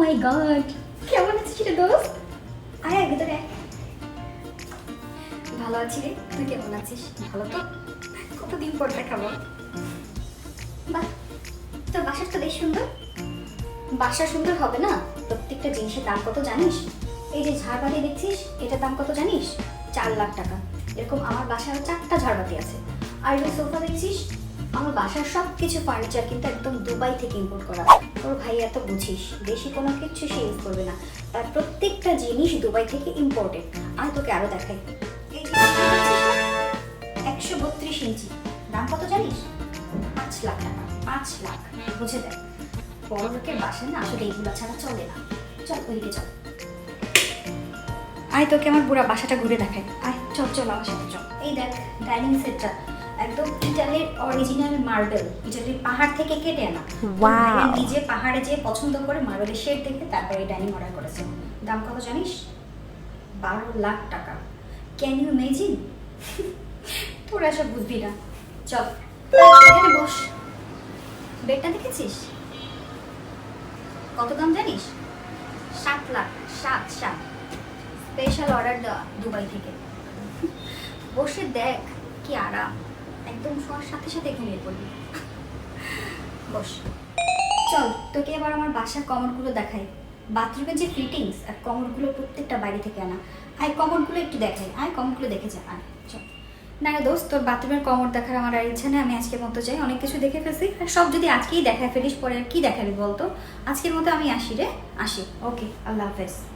মাই god কেমন আছিস রে দোস্ত। আয় আয় ভিতরে। ভালো আছি রে। তুই কেমন আছিস? ভালো তো? কতদিন পর দেখাবো বাহ, তোর বাসার তো বেশ সুন্দর। বাসা সুন্দর হবে না? প্রত্যেকটা জিনিসের দাম কত জানিস? এই যে ঝাড়বাতি দেখছিস, এটার দাম কত জানিস? চার লাখ টাকা। এরকম আমার বাসায় চারটা ঝাড়বাতি আছে। আর এই সোফা দেখছিস আমার বাসার সব কিছু ফার্নিচার কিন্তু একদম দুবাই থেকে ইম্পোর্ট করা তোর ভাই এত বুঝিস বেশি কোনো কিছু সে ইউজ করবে না। তার প্রত্যেকটা জিনিস দুবাই থেকে ইম্পোর্টেড আর তোকে আরও দেখাই। একশো বত্রিশ ইঞ্চি। দাম কত জানিস? পাঁচ লাখ টাকা। পাঁচ লাখ। বুঝে দেখ। বড় লোকের বাসায় না আসলে এইগুলো ছাড়া চলে না। চল ওইদিকে চল। আয়, তোকে আমার পুরো বাসাটা ঘুরে দেখাই। আয়, চল চল আমার সাথে, চল। এই দেখ ডাইনিং সেটটা একদম ইটালির অরিজিনাল মার্বেল ইটালির পাহাড় থেকে কেটে আনা। নিজে পাহাড়ে যেয়ে পছন্দ করে মার্বেলের শেড দেখে তারপরে এই ডাইনিং অর্ডার করেছে। দাম কত জানিস? বারো লাখ টাকা। ক্যান ইউ ইমেজিন তোরা সব বুঝবি না। চল এখানে বস। বেডটা দেখেছিস? কত দাম জানিস? সাত লাখ সাত সাত। স্পেশাল অর্ডার দেওয়া দুবাই থেকে। বসে দেখ কি আরাম। একদম শোয়ার সাথে সাথে ঘুমিয়ে পড়বি। বস, চল, তোকে এবার আমার বাসার কমরগুলো দেখাই। বাথরুমের যে ফিটিংস আর কমরগুলো প্রত্যেকটা বাড়ি থেকে আনা। আয়, কমরগুলো একটু দেখাই। আয়, কমরগুলো দেখে যা, আয়, চল। না রে দোস্ত, তোর বাথরুমের কমর দেখার আমার আর ইচ্ছা নেই, আমি আজকের মতো চাই অনেক কিছু দেখে ফেলছি। আর সব যদি আজকেই দেখায় ফেলিস পরে আর কী দেখাবি বলতো? আজকের মতো আমি আসি রে, আসি। ওকে, আল্লাহ হাফেজ।